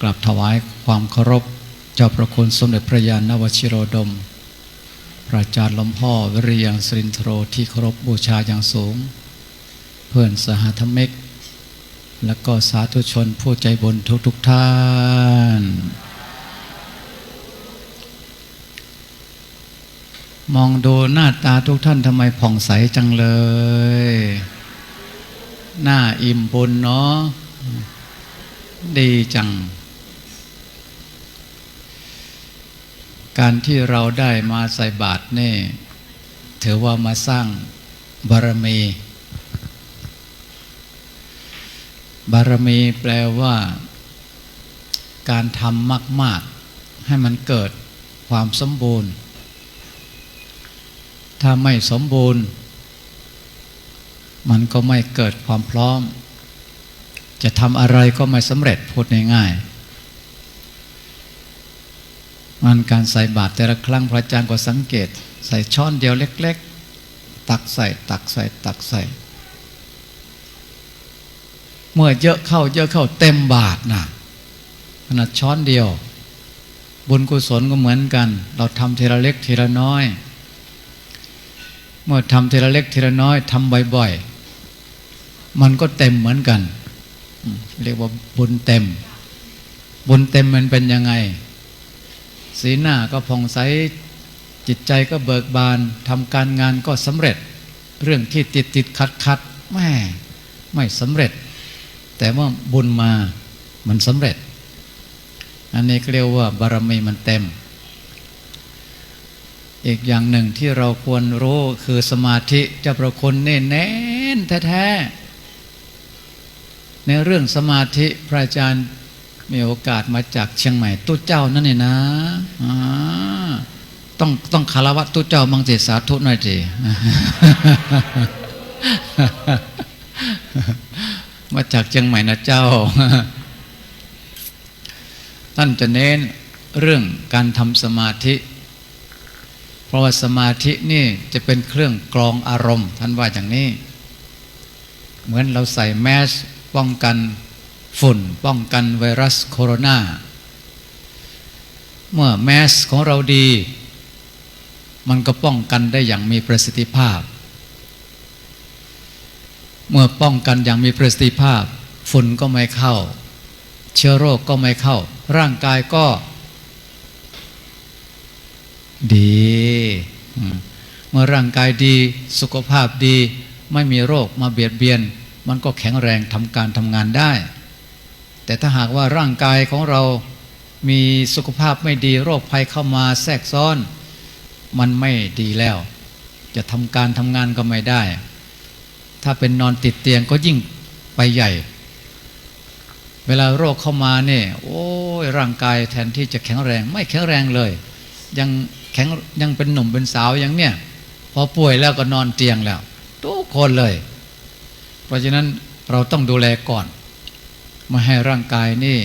กราบถวายความเคารพ เจ้าประคุณสมเด็จพระยาณวชิโรดม พระอาจารย์หลวงพ่อวิริยังสรินทโรที่เคารพบูชาอย่างสูง เพื่อนสหธรรมิก และก็สาธุชนผู้ใจบุญทุกทุกท่าน มองดูหน้าตาทุกท่านทำไมผ่องใสจังเลย หน้าอิ่มบุญเนาะดีจัง การที่เราได้มาใส่บาตรนี่ถือว่ามาสร้างบารมี บารมีแปลว่า การทำมาก ๆ ให้มันเกิดความสมบูรณ์ ถ้าไม่สมบูรณ์ มันก็ไม่เกิดความพร้อม จะทำอะไรก็ไม่สำเร็จพูดง่ายๆ มันการใส่บาตรแต่ละครั้งพระอาจารย์ก็สังเกต ใส่ช้อนเดียวเล็ก ๆ ตักใส่ ตักใส่ ตักใส่ เมื่อเยอะเข้า เยอะเข้าเต็มบาทนะขนาดช้อนเดียว บุญกุศลก็เหมือนกัน เราทำทีละเล็กทีละน้อย เมื่อทำทีละเล็กทีละน้อยทำบ่อยๆมันก็เต็มเหมือนกัน เรียกว่าบุญเต็ม บุญเต็มมันเป็นยังไง สีหน้าก็ผ่องใสจิตใจก็เบิกบานทำการงานก็สำเร็จ เรื่องที่ติดติดขัดขัดแม่ไม่สำเร็จ แต่ว่าบุญมามันสำเร็จ อันนี้เรียกว่าบารมีมันเต็ม อีกอย่างหนึ่งที่เราควรรู้คือสมาธิเจ้าประคุณแน่แน่นแท้ๆในเรื่องสมาธิพระอาจารย์ มีโอกาสมาจากเชียงใหม่ตู้เจ้านั่นนี่นะต้องต้องคารวะตู้เจ้ามังเจสาธุหน่อยจีมาจากเชียงใหม่นะเจ้า ท่านจะเน้นเรื่องการทำสมาธิ เพราะว่าสมาธินี่จะเป็นเครื่องกรองอารมณ์ ท่านว่าอย่างนี้ เหมือนเราใส่แมสป้องกัน ฝุ่นป้องกันไวรัสโคโรนาเมื่อแมสของเราดี มันก็ป้องกันได้อย่างมีประสิทธิภาพ เมื่อป้องกันอย่างมีประสิทธิภาพ ฝุ่นก็ไม่เข้า เชื้อโรคก็ไม่เข้า ร่างกายก็ ดี เมื่อร่างกายดีสุขภาพดี ไม่มีโรคมาเบียดเบียน มันก็แข็งแรงทำการทำงานได้ แต่ถ้าหากว่าร่างกายของเรามีสุขภาพไม่ดีโรคภัยเข้ามาแทรกซ้อน มันไม่ดีแล้ว จะทำการทำงานก็ไม่ได้ ถ้าเป็นนอนติดเตียงก็ยิ่งไปใหญ่ เวลาโรคเข้ามาเนี่ยโอ้ยร่างกายแทนที่จะแข็งแรง ไม่แข็งแรงเลย ยังแข็งยังเป็นหนุ่มเป็นสาวอย่างเนี้ยพอป่วยแล้วก็นอนเตียงแล้วทุกคนเลย เพราะฉะนั้นเราต้องดูแลก่อน ไม่ให้ร่างกายนี่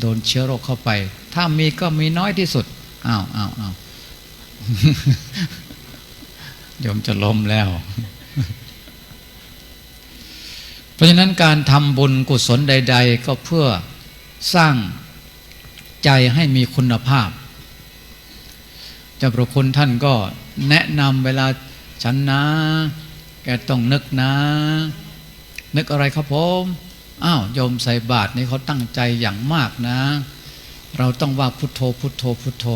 โดนเชื้อโรคเข้าไป ถ้ามีก็มีน้อยที่สุดอ้าวอ้าวอ้าวโยมจะล้มแล้ว เพราะฉะนั้นการทำบุญกุศลใด ๆ ก็เพื่อสร้างใจให้มีคุณภาพเจ้าประคุณท่านก็แนะนำเวลาฉันนะ แกต้องนึกนะ นึกอะไรครับผม อ้าวโยมใส่บาตรนี่เขาตั้งใจอย่างมากนะ เราต้องว่าพุทโธพุทโธพุทโธ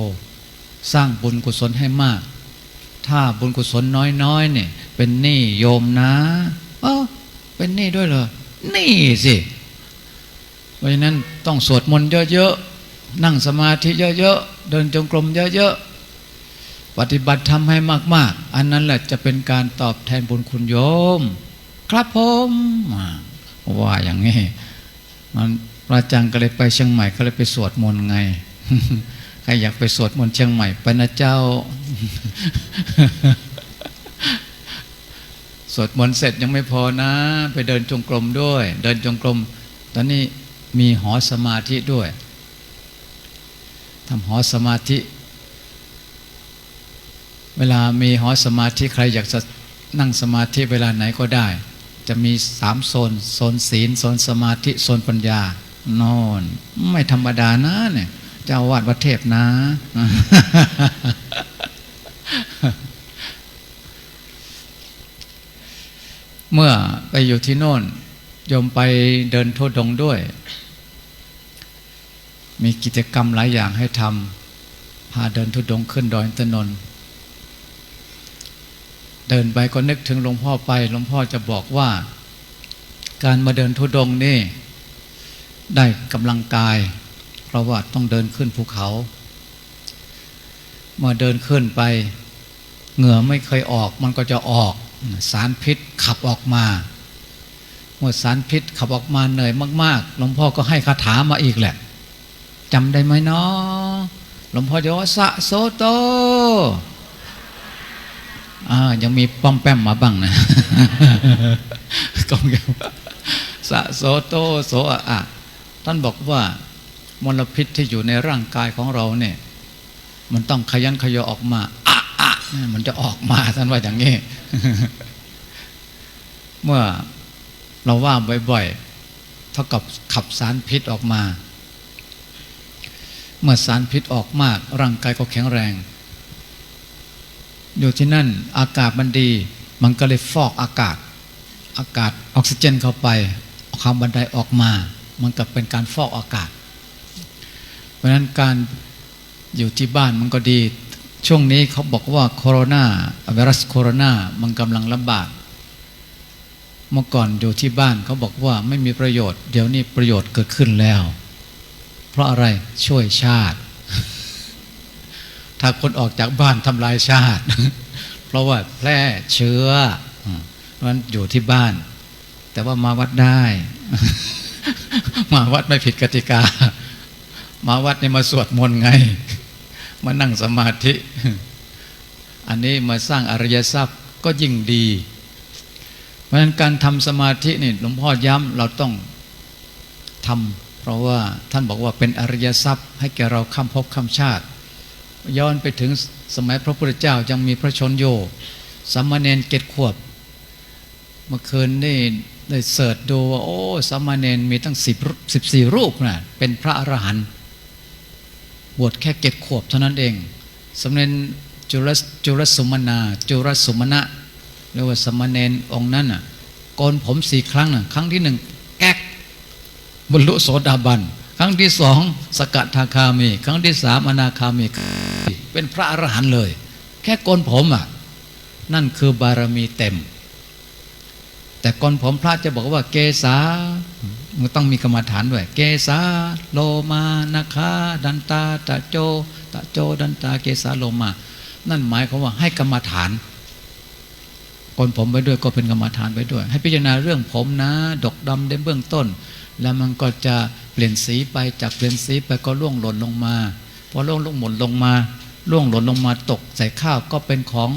สร้างบุญกุศลให้มาก ถ้าบุญกุศลน้อยๆเนี่ย เป็นหนี้โยมนะเออเป็นหนี้ด้วยเหรอหนี้สิ เพราะฉะนั้นต้องสวดมนต์เยอะๆนั่งสมาธิเยอะๆเดินจงกรมเยอะๆปฏิบัติทำให้มาก ๆ อันนั้นแหละจะเป็นการตอบแทนบุญคุณโยม ครับผม ว่าอย่างนี้มันพระอาจารย์ก็เลยไปเชียงใหม่ก็เลยไปสวดมนต์ไงใครอยากไปสวดมนต์เชียงใหม่ไปนะเจ้า สวดมนต์เสร็จยังไม่พอนะ ไปเดินจงกรมด้วย เดินจงกรม ตอนนี้มีหอสมาธิด้วยทำหอสมาธิ เวลามีหอสมาธิใครอยากจะนั่งสมาธิเวลาไหนก็ได้ จะมีสามโซน โซนศีล โซนสมาธิ โซนปัญญานอน ไม่ธรรมดานะเนี่ยเจ้าวาดวัดเทพนะ เมื่อไปอยู่ที่โน่นโยมไปเดินทุดงด้วย มีกิจกรรมหลายอย่างให้ทำพาเดินทุดงขึ้นดอยอินทนนท์ เดินไปก็นึกถึงหลวงพ่อไปหลวงพ่อจะบอกว่า การมาเดินทุดงนี่ ได้กำลังกาย เพราะว่าต้องเดินขึ้นภูเขามื่อเดินขึ้นไป เหงื่อไม่เคยออกมันก็จะออก สารพิษขับออกมาเมื่อสารพิษขับออกมาเหนื่อยมากๆหลวงพ่อก็ให้คาถามาอีกแหละจำได้ไหมเนาะหลวงพ่อจะว่าสะโสโต อ่ายังมีป้อมแป้มมาบ้างนะก็ยังสะโสโตโสอะอะท่านบอกว่ามลพิษที่อยู่ในร่างกายของเราเนี่ย มันต้องขยันขยอออกมาอะอะเนี่ยมันจะออกมาท่านว่าอย่างนี้ เมื่อเราว่าบ่อยๆเท่ากับขับสารพิษออกมา เมื่อสารพิษออกมาก ร่างกายก็แข็งแรง อยู่ที่นั่นอากาศมันดี มันก็เลยฟอกอากาศ อากาศออกซิเจนเข้าไปคาร์บอนไดออกมา มันก็เป็นการฟอกอากาศ เพราะฉะนั้นการอยู่ที่บ้านมันก็ดี ช่วงนี้เขาบอกว่าโคโรนาไวรัสโคโรนามันกำลังระบาดเมื่อก่อนอยู่ที่บ้านเขาบอกว่าไม่มีประโยชน์ เดี๋ยวนี้ประโยชน์เกิดขึ้นแล้ว เพราะอะไรช่วยชาติ ถ้าคนออกจากบ้านทำลายชาติ เพราะว่าแพร่เชื้อเพราะนั้นอยู่ที่บ้าน แต่ว่ามาวัดได้ มาวัดไม่ผิดกติกา มาวัดนี่มาสวดมนต์ไง มานั่งสมาธิ อันนี้มาสร้างอริยทรัพย์ก็ยิ่งดี เพราะฉะนั้นการทำสมาธินี่หลวงพ่อย้ำเราต้องทำเพราะว่าท่านบอกว่าเป็นอริยทรัพย์ ให้แก่เราข้ามภพข้ามชาติ ย้อนไปถึงสมัยพระพุทธเจ้ายังมีพระชนโยสามเณรเกตขวบ เมื่อคืนนี่ได้เสิร์ชดูว่าโอ้สามเณรมีตั้งสิบสิบสี่รูปนะเป็นพระอรหันต์บวชแค่เกตขวบเท่านั้นเองสามเณรจุลจุลสุมนาจุลสุมณะเรียกว่าสามเณรองค์นั้นน่ะโกนผมสี่ครั้งน่ะครั้งที่หนึ่งแก๊กบรรลุโสดาบัน ครั้งที่สองสกทาคามี ครั้งที่สามอนาคามี เป็นพระอรหันต์เลย แค่โกนผมอะนั่นคือบารมีเต็ม แต่ก่อนผมพระจะบอกว่าเกษามันต้องมีกรรมฐานด้วย เกษาโลมานาคาดันตาตะโจตะโจดันตาเกษาโลมา นั่นหมายความว่าให้กรรมฐานก่อนผมไปด้วยก็เป็นกรรมฐานไปด้วย ให้พิจารณาเรื่องผมนะ ดกดำในเบื้องต้น แล้วมันก็จะเปลี่ยนสีไปจากเปลี่ยนสีไปก็ล่วงหล่นลงมาพอล่วงลงหมดลงมาล่วงหล่นลงมาตกใส่ข้าวก็เป็นของ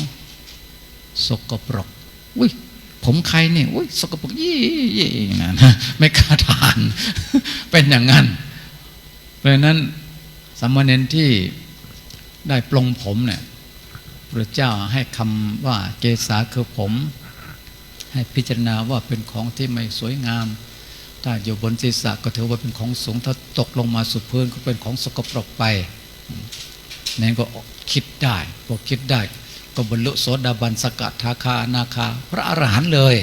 สกปรกอุ้ยผมใครเนี่ยอุ้ยสกปรกยี่ยี่นั้นไม่กล้าทาน เป็นอย่างนั้น เพราะฉะนั้นสามเณรที่ได้ปลงผมเนี่ยพระเจ้าให้คำว่าเกษาคือผม ให้พิจารณาว่าเป็นของที่ไม่สวยงาม ถ้าอยู่บนศีรษะก็ถือว่าเป็นของสูงถ้าตกลงมาสู่พื้นก็เป็นของสกปรกไปนั่นก็คิดได้พอคิดได้ ก็บรรลุโสดาบันสกทาคานาคา พระอรหันต์เลย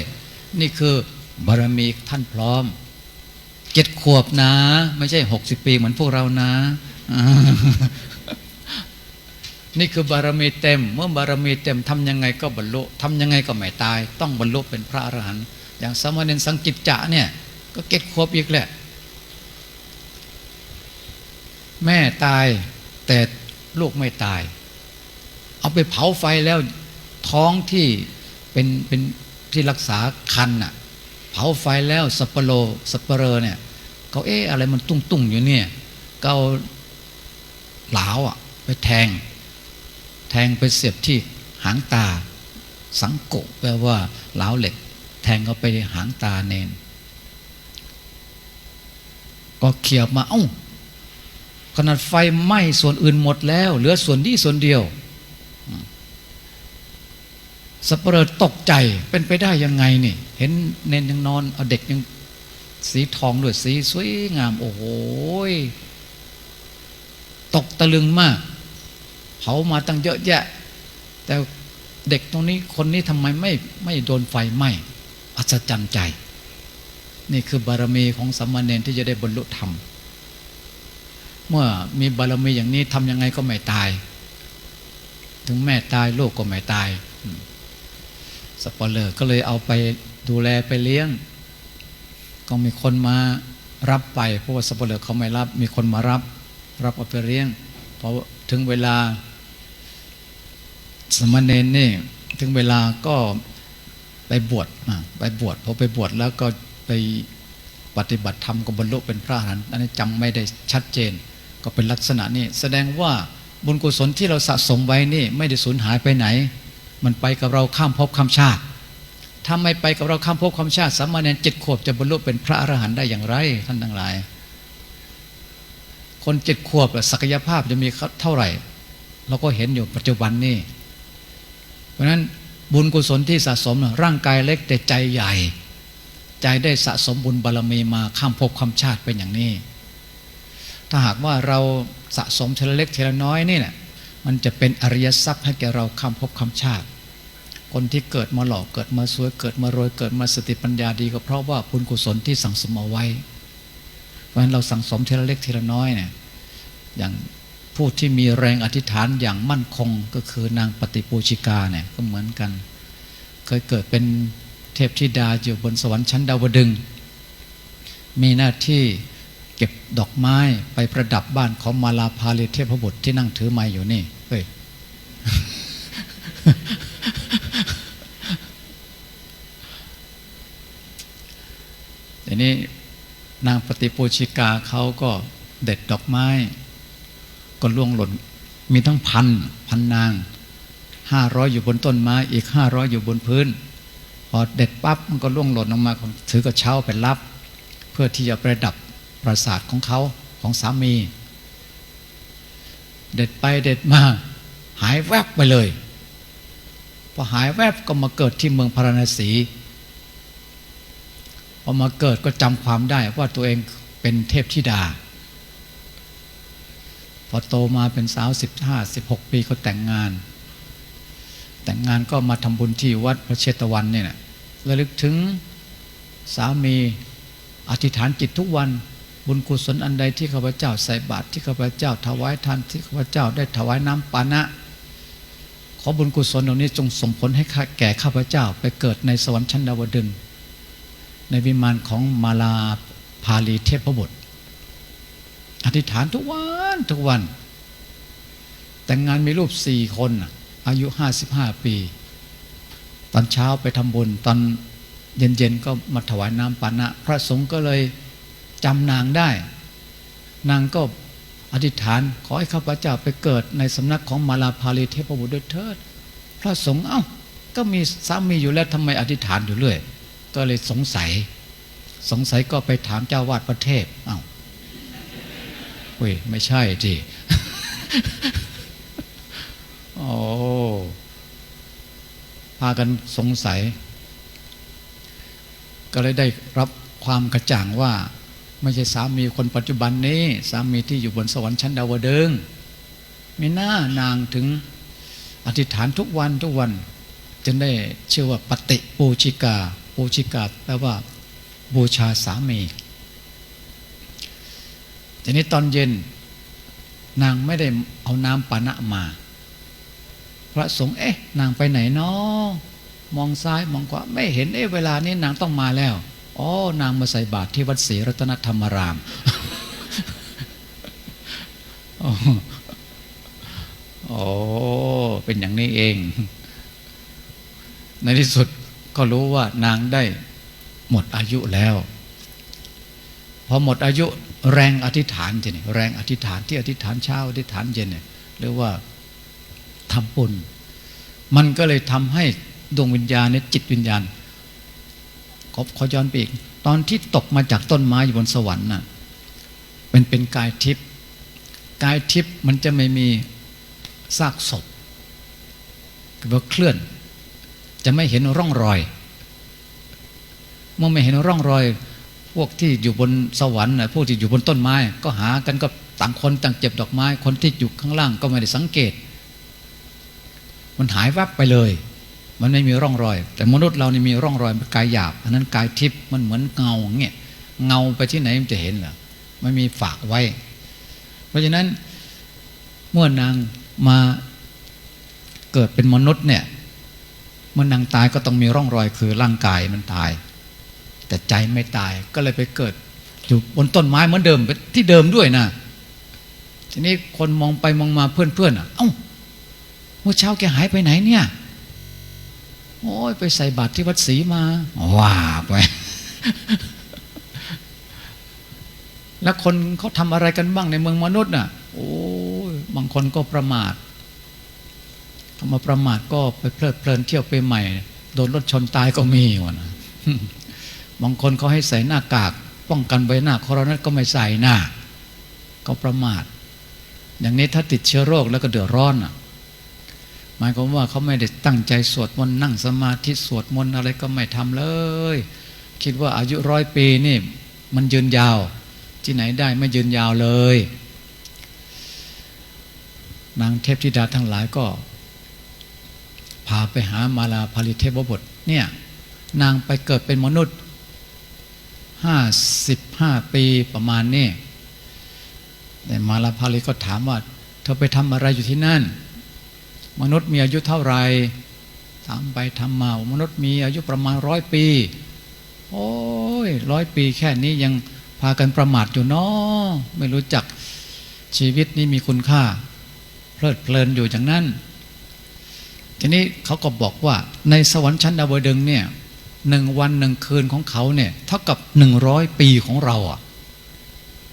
นี่คือบารมีท่านพร้อมเจ็ดขวบนะ ไม่ใช่หกสิบปีเหมือนพวกเรานะ นี่คือบารมีเต็ม เมื่อบารมีเต็มทำยังไงก็บรรลุทำยังไงก็ไม่ตาย ต้องบรรลุเป็นพระอรหันต์อย่างสมณเณรสังกิจจะเนี่ย ก็เก็ดขวบอีกแหละ แม่ตายแต่ลูกไม่ตาย เอาไปเผาไฟแล้วท้องที่เป็นเป็นที่รักษาคันน่ะ เผาไฟแล้วสปโรสปเรอเนี่ยเขาเอ๊ะอะไรมันตุ้งตุ้งอยู่เนี่ยก็เอาเหลาอะ ไปแทง แทงไปเสียบที่หางตา สังโกแปลว่าเหลาเหล็ก แทงเขาไปหางตาเนน ก็เขียบมา เอ้า ขนาดไฟไหม้ส่วนอื่นหมดแล้ว เหลือส่วนนี้ส่วนเดียวสเปรตกใจเป็นไปได้ยังไงนี่ เห็นเนนยังนอน เอาเด็กยังสีทองด้วยสีสวยงาม โอ้โหตกตะลึงมากเผามาตั้งเยอะแยะ แต่เด็กตรงนี้คนนี้ทำไมไม่ไม่โดนไฟไหม้อัศจรรย์ใจ นี่คือบารมีของสัมมาเนนที่จะได้บรรลุธรรม เมื่อมีบารมีอย่างนี้ทำยังไงก็ไม่ตาย ถึงแม่ตายลูกก็ไม่ตายสปอเลอร์ก็เลยเอาไปดูแลไปเลี้ยง ก็มีคนมารับไป เพราะว่าสปอเลอร์เขาไม่รับ มีคนมารับ รับเอาไปเลี้ยงพอถึงเวลาสมณเณรนี่ ถึงเวลาก็ไปบวชไปบวชพอไปบวชแล้วก็ ไปปฏิบัติธรรมก็บรรลุเป็นพระอรหันต์อันนี้จำไม่ได้ชัดเจน ก็เป็นลักษณะนี้แสดงว่าบุญกุศลที่เราสะสมไว้นี่ไม่ได้สูญหายไปไหน มันไปกับเราข้ามภพข้ามชาติถ้าไม่ไปกับเราข้ามภพข้ามชาติสามเณรเจ็ดขวบจะบรรลุเป็นพระอรหันต์ได้อย่างไร ท่านทั้งหลาย คนเจ็ดขวบศักยภาพจะมีเท่าไหร่ เราก็เห็นอยู่ปัจจุบันนี้เพราะฉะนั้นบุญกุศลที่สะสมร่างกายเล็กแต่ใจใหญ่ ใจได้สะสมบุญบารรมีมาข้ามภพข้ามชาติเป็นอย่างนี้ ถ้าหากว่าเราสะสมเทละเล็กเทละน้อยนี่แหละมันจะเป็นอริยทรัพย์ให้แก่เราข้ามภพข้ามชาติ คนที่เกิดมาหล่อเกิดมาสวยเกิดมารวยเกิดมาสติปัญญาดีก็เพราะว่าบุญกุศลที่สั่งสมเอาไว้ เพราะฉะนั้นเราสั่งสมเทละเล็กเทละน้อยเนี่ยอย่างผู้ที่มีแรงอธิษฐานอย่างมั่นคงก็คือนางปฏิปูชิกาเนี่ยก็เหมือนกัน เคยเกิดเป็น เทพธิดาอยู่บนสวรรค์ชั้นดาวดึง มีหน้าที่เก็บดอกไม้ไปประดับบ้านของมาลาพาลิเทพบุตรที่นั่งถือไม้อยู่นี่เฮ้ยทีนี้นางปฏิปูชิกาเขาก็เด็ดดอกไม้ ก็ล่วงหล่น มีทั้งพัน พันนางห้าร้อยอยู่บนต้นไม้ อีกห้าร้อยอยู่บนพื้น พอเด็ดปั๊บมันก็ล่วงหล่นลงมาถือกระเช้าไปรับ เพื่อที่จะประดับปราสาทของเขาของสามี เด็ดไปเด็ดมาหายแวบไปเลย พอหายแวบก็มาเกิดที่เมืองพาราณสีพอมาเกิดก็จำความได้ว่าตัวเองเป็นเทพธิดา พอโตมาเป็นสาวสิบห้าสิบหกปีเขาแต่งงาน แต่งงานก็มาทำบุญที่วัดพระเชตวันเนี่ยนะระลึกถึงสามีอธิษฐานจิตทุกวันบุญกุศลอันใดที่ข้าพเจ้าใส่บาตรที่ข้าพเจ้าถวายทานที่ข้าพเจ้าได้ถวายน้ำปานะ ขอบุญกุศลเหล่านี้จงส่งผลให้แก่ข้าพเจ้าไปเกิดในสวรรค์ชั้นดาวดึงในวิมานของมาลาพาลีเทพบุตรอธิษฐานทุกวันทุกวัน แต่งงานมีรูปสี่คน อายุห้าสิบห้าปี ตอนเช้าไปทำบุญ ตอนเย็นๆก็มาถวายน้ำปานะ พระสงฆ์ก็เลยจำนางได้ นางก็อธิษฐานขอให้ข้าพเจ้าไปเกิดในสำนักของมาลาพาลีเทพบุตรเถิด พระสงฆ์เอ้าก็มีสามีอยู่แล้วทำไมอธิษฐานอยู่เรื่อยก็เลยสงสัย สงสัยก็ไปถามเจ้าวาดประเทศเอา้าเว้ยไม่ใช่จี โอ้พากันสงสัย ก็เลยได้รับความกระจ่างว่า ไม่ใช่สามีคนปัจจุบันนี้ สามีที่อยู่บนสวรรค์ชั้นดาวดึงมีหน้านางถึงอธิษฐานทุกวันทุกวันจึงได้เชื่อว่าปฏิปูชิกาปูชิกาแปลว่า บูชาสามีทีนี้ตอนเย็น นางไม่ได้เอาน้ำปานะมา ระสงฆ์เอ๊ะนางไปไหนเนาะมองซ้ายมองขวาไม่เห็นเอ๊ะเวลานี้นางต้องมาแล้วอ๋อนางมาใส่บาตรที่วัดศรีรัตนธรรมรามโอ้เป็นอย่างนี้เอง ในที่สุดก็รู้ว่านางได้หมดอายุแล้ว พอหมดอายุแรงอธิษฐานทีนี่แรงอธิษฐานที่อธิษฐานเช้าอธิษฐานเย็นเนี่ยเรียกว่า ทำบุญ มันก็เลยทำให้ดวงวิญญาณเนี่ยจิตวิญญาณขอขอย้อนไปอีก ตอนที่ตกมาจากต้นไม้อยู่บนสวรรค์น่ะเป็นเป็นกายทิพย์กายทิพย์มันจะไม่มีซากศพคือว่าเคลื่อน จะไม่เห็นร่องรอย เมื่อไม่เห็นร่องรอย พวกที่อยู่บนสวรรค์นะพวกที่อยู่บนต้นไม้ ก็หากันก็ต่างคนต่างเจ็บดอกไม้ คนที่อยู่ข้างล่างก็ไม่ได้สังเกต มันหายวับไปเลย มันไม่มีร่องรอย แต่มนุษย์เรานี่มีร่องรอยกายหยาบ อันนั้นกายทิพย์มันเหมือนเงาเงี้ยเงาไปที่ไหนมันจะเห็นเหรอไม่มีฝากไว้ เพราะฉะนั้นเมื่อนางมาเกิดเป็นมนุษย์เนี่ยเมื่อนางตายก็ต้องมีร่องรอยคือร่างกายมันตาย แต่ใจไม่ตายก็เลยไปเกิดอยู่บนต้นไม้เหมือนเดิมที่เดิมด้วยนะทีนี้คนมองไปมองมาเพื่อนๆอะ เอ้า มื่อเช้าแกหายไปไหนเนี่ย โอ้ยไปใส่บาตรที่วัดศรีมาว่าไป แล้วคนเขาทำอะไรกันบ้างในเมืองมนุษย์น่ะ โอ้ยบางคนก็ประมาทคำว่าประมาทก็ไปเพลิดเพลินเที่ยวไปใหม่ โดนรถชนตายก็มีวะนะบางคนเขาให้ใส่หน้ากาก ป้องกันใบหน้าโคโรนาก็ไม่ใส่หน้าก็ประมาท อย่างนี้ถ้าติดเชื้อโรคแล้วก็เดือดร้อนอะ หมายความว่าเขาไม่ได้ตั้งใจสวดมนต์นั่งสมาธิสวดมนต์อะไรก็ไม่ทำเลย คิดว่าอายุร้อยปีนี่มันยืนยาว ที่ไหนได้ไม่ยืนยาวเลย นางเทพธิดาทั้งหลายก็ พาไปหามาลาภาริเทพบุตรเนี่ยนางไปเกิดเป็นมนุษย์ห้าสิบห้าปีประมาณนี้แต่มาลาภาริก็ถามว่า เธอไปทำอะไรอยู่ที่นั่น มนุษย์มีอายุเท่าไหร่ถามไปทำมา มนุษย์มีอายุประมาณร้อยปี โอ้ยร้อยปีแค่นี้ยังพากันประมาทอยู่เนาะไม่รู้จักชีวิตนี้มีคุณค่า เพลิดเพลินอยู่อย่างนั้น ทีนี้เขาก็บอกว่าในสวรรค์ชั้นดาวดึงเนี่ยหนึ่งวันหนึ่งคืนของเขาเนี่ยเท่ากับหนึ่งร้อยปีของเราอะ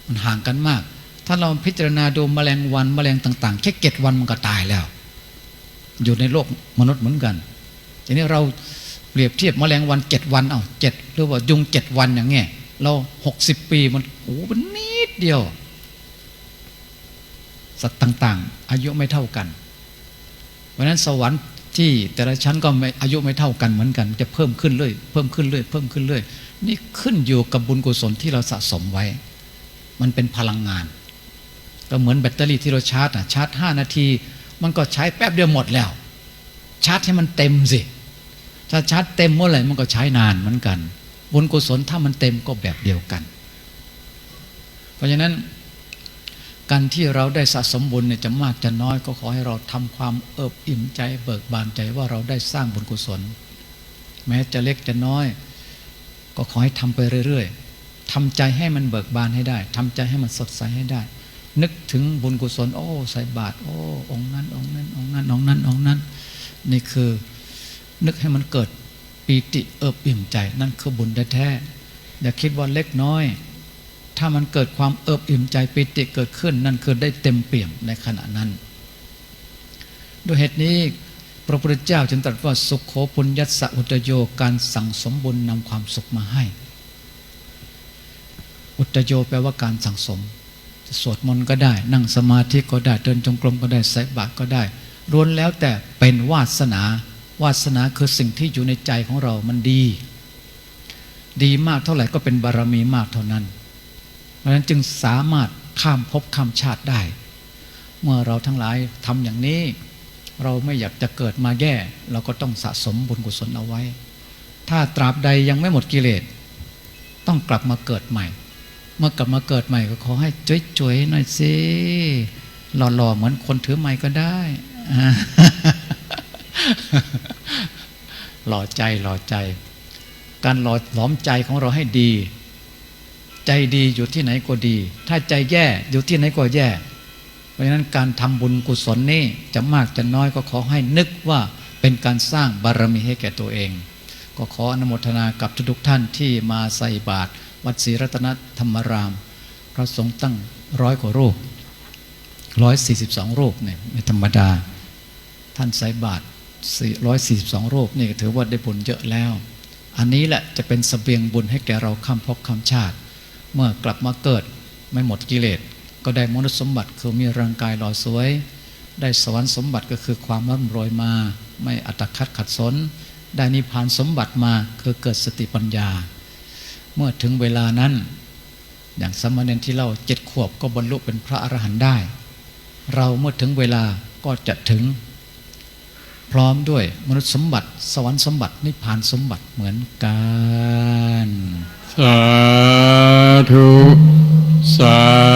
มันห่างกันมาก ถ้าเราพิจารณาดูแมลงวันแมลงต่าง ๆ แค่เจ็ดวันมันก็ตายแล้ว อยู่ในโลกมนุษย์เหมือนกัน ทีนี้เราเปรียบเทียบแมลงวันเจ็ดวันเอาเจ็ดหรือว่ายุงเจ็ดวันอย่างเงี้ยเราหกสิบปีมันโอ้มันนิดเดียว สัตว์ต่าง ๆ อายุไม่เท่ากัน เพราะนั้นสวรรค์ที่แต่ละชั้นก็ไม่อายุไม่เท่ากันเหมือนกัน จะเพิ่มขึ้นเรื่อยเพิ่มขึ้นเรื่อยเพิ่มขึ้นเรื่อยนี่ขึ้นอยู่กับบุญกุศลที่เราสะสมไว้ มันเป็นพลังงาน ก็เหมือนแบตเตอรี่ที่เราชาร์จอะชาร์จห้านาที มันก็ใช้แป๊บเดียวหมดแล้วชาร์จให้มันเต็มสิถ้าชาร์จเต็มเมื่อไหร่มันก็ใช้นานเหมือนกัน บุญกุศลถ้ามันเต็มก็แบบเดียวกัน เพราะฉะนั้นการที่เราได้สะสมบุญเนี่ยจะมากจะน้อยก็ขอให้เราทำความเอิบอิ่มใจ เบิกบานใจว่าเราได้สร้างบุญกุศล แม้จะเล็กจะน้อย ก็ขอให้ทำไปเรื่อย ๆทำใจให้มันเบิกบานให้ได้ทำใจให้มันสดใสให้ได้ นึกถึงบุญกุศล โอ้ใส่บาตรโอ้องนั้นองนั้นองนั้นองนั้นองนั้น นี่คือนึกให้มันเกิดปีติเอิบอิ่มใจ นั่นคือบุญแท้ๆอย่าคิดว่าเล็กน้อย ถ้ามันเกิดความเอิบอิ่มใจปิติเกิดขึ้น นั่นคือได้เต็มเปี่ยมในขณะนั้นด้วยเหตุนี้พระพุทธเจ้าจึงตรัสว่าสุขโขปุญญัสอุตโยการสั่งสมบุญนำความสุขมาให้ อุตโยแปลว่าการสั่งสม สวดมนต์ก็ได้ นั่งสมาธิก็ได้เดินจงกรมก็ได้ใส่บาตรก็ได้ล้วนแล้วแต่เป็นวาสนาวาสนาคือสิ่งที่อยู่ในใจของเรามันดี ดีมากเท่าไหร่ก็เป็นบารมีมากเท่านั้น เพราะฉะนั้นจึงสามารถข้ามภพข้ามชาติได้ เมื่อเราทั้งหลายทำอย่างนี้ เราไม่อยากจะเกิดมาแย่ เราก็ต้องสะสมบุญกุศลเอาไว้ ถ้าตราบใดยังไม่หมดกิเลสต้องกลับมาเกิดใหม่ เมื่อกลับมาเกิดใหม่ก็ขอให้จุ๋ยๆหน่อยสิหล่อๆเหมือนคนถือไม้ก็ได้ หล่อใจหล่อใจ การหล่อหลอมใจของเราให้ดี ใจดีอยู่ที่ไหนก็ดี ถ้าใจแย่อยู่ที่ไหนก็แย่ เพราะฉะนั้นการทำบุญกุศลนี่จะมากจะน้อยก็ขอให้นึกว่าเป็นการสร้างบารมีให้แก่ตัวเอง ก็ขออนุโมทนากับทุกท่านที่มาใส่บาตร วัดศรีรัตนธรรมราม พระสงฆ์ตั้งร้อยกว่ารูปร้อยสี่สิบสองรูปเนี่ยไม่ธรรมดา ท่านใส่บาตรร้อยสี่สิบสองรูปนี่ถือว่าได้บุญเยอะแล้ว อันนี้แหละจะเป็นสเสบียงบุญให้แก่เราข้ามภพข้ามชาติ เมื่อกลับมาเกิดไม่หมดกิเลสก็ได้มนุษย์สมบัติคือมีร่างกายหล่อสวย ได้สวรรค์สมบัติก็คือความร่ำรวยมา ไม่อัตคัดขัดสน ได้นิพพานสมบัติมาคือเกิดสติปัญญา เมื่อถึงเวลานั้น อย่างสมณเณรที่เล่าเจ็ดขวบก็บรรลุเป็นพระอรหันต์ได้ เราเมื่อถึงเวลาก็จะถึง พร้อมด้วยมนุษย์สมบัติ สวรรค์สมบัตินิพพานสมบัติเหมือนกันสาธุสา